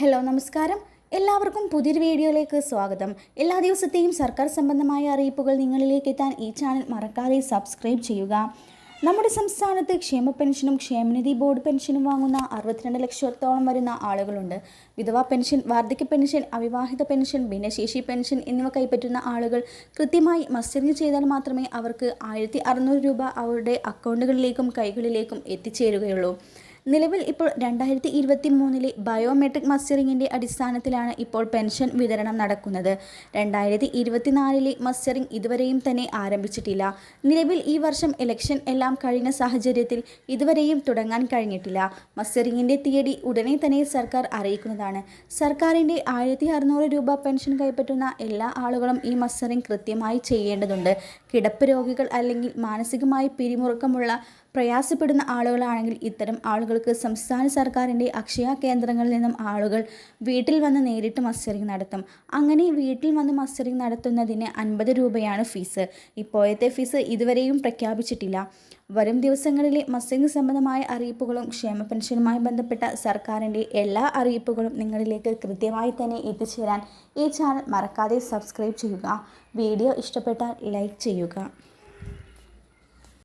Hello നമസ്കാരം. എല്ലാവർക്കും പുതിയൊരു വീഡിയോയിലേക്ക് സ്വാഗതം. എല്ലാ ദിവസത്തെയും സർക്കാർ സംബന്ധമായ അറിയിപ്പുകൾ നിങ്ങളിലേക്ക് എത്താൻ ഈ ചാനൽ മറക്കാതെ സബ്സ്ക്രൈബ് ചെയ്യുക. നമ്മുടെ സംസ്ഥാനത്ത് ക്ഷേമ പെൻഷനും ക്ഷേമനിധി ബോർഡ് പെൻഷനും വാങ്ങുന്ന അറുപത്തിരണ്ട് ലക്ഷത്തോളം വരുന്ന ആളുകളുണ്ട്. വിധവാ പെൻഷൻ വാർദ്ധക്യ പെൻഷൻ അവിവാഹിത പെൻഷൻ ഭിന്നശേഷി പെൻഷൻ എന്നിവ കൈപ്പറ്റുന്ന ആളുകൾ കൃത്യമായി മസ്റ്ററിങ് ചെയ്താൽ മാത്രമേ അവർക്ക് ആയിരത്തി രൂപ അവരുടെ അക്കൗണ്ടുകളിലേക്കും കൈകളിലേക്കും എത്തിച്ചേരുകയുള്ളൂ. നിലവിൽ ഇപ്പോൾ രണ്ടായിരത്തി ഇരുപത്തി മൂന്നിലെ ബയോമെട്രിക് മസ്റ്ററിങ്ങിന്റെ അടിസ്ഥാനത്തിലാണ് ഇപ്പോൾ പെൻഷൻ വിതരണം നടക്കുന്നത്. രണ്ടായിരത്തി ഇരുപത്തിനാലിലെ മസ്റ്ററിംഗ് ഇതുവരെയും തന്നെ ആരംഭിച്ചിട്ടില്ല. നിലവിൽ ഈ വർഷം ഇലക്ഷൻ എല്ലാം കഴിഞ്ഞ സാഹചര്യത്തിൽ ഇതുവരെയും തുടങ്ങാൻ കഴിഞ്ഞിട്ടില്ല. മസ്റ്ററിങ്ങിന്റെ തീയതി ഉടനെ തന്നെ സർക്കാർ അറിയിക്കുന്നതാണ്. സർക്കാരിന്റെ ആയിരത്തി അറുന്നൂറ് രൂപ പെൻഷൻ കൈപ്പറ്റുന്ന എല്ലാ ആളുകളും ഈ മസ്റ്ററിംഗ് കൃത്യമായി ചെയ്യേണ്ടതുണ്ട്. കിടപ്പ് രോഗികൾ അല്ലെങ്കിൽ മാനസികമായി പിരിമുറുക്കമുള്ള പ്രയാസപ്പെടുന്ന ആളുകളാണെങ്കിൽ ഇത്തരം ആളുകൾക്ക് സംസ്ഥാന സർക്കാരിന്റെ അക്ഷയ കേന്ദ്രങ്ങളിൽ നിന്നും ആളുകൾ വീട്ടിൽ വന്ന് നേരിട്ട് മസ്റ്ററിംഗ് നടത്തും. അങ്ങനെ വീട്ടിൽ വന്ന് മസ്റ്ററിംഗ് നടത്തുന്നതിന് അൻപത് രൂപയാണ് ഫീസ്. ഇപ്പോഴത്തെ ഫീസ് ഇതുവരെയും പ്രഖ്യാപിച്ചിട്ടില്ല. വരും ദിവസങ്ങളിലെ മസ്റ്ററിംഗ് സംബന്ധമായ അറിയിപ്പുകളും ക്ഷേമ പെൻഷനുമായി ബന്ധപ്പെട്ട സർക്കാരിന്റെ എല്ലാ അറിയിപ്പുകളും നിങ്ങളിലേക്ക് കൃത്യമായി തന്നെ എത്തിച്ചേരാൻ ഈ ചാനൽ മറക്കാതെ സബ്സ്ക്രൈബ് ചെയ്യുക. വീഡിയോ ഇഷ്ടപ്പെട്ടാൽ ലൈക്ക് ചെയ്യുക.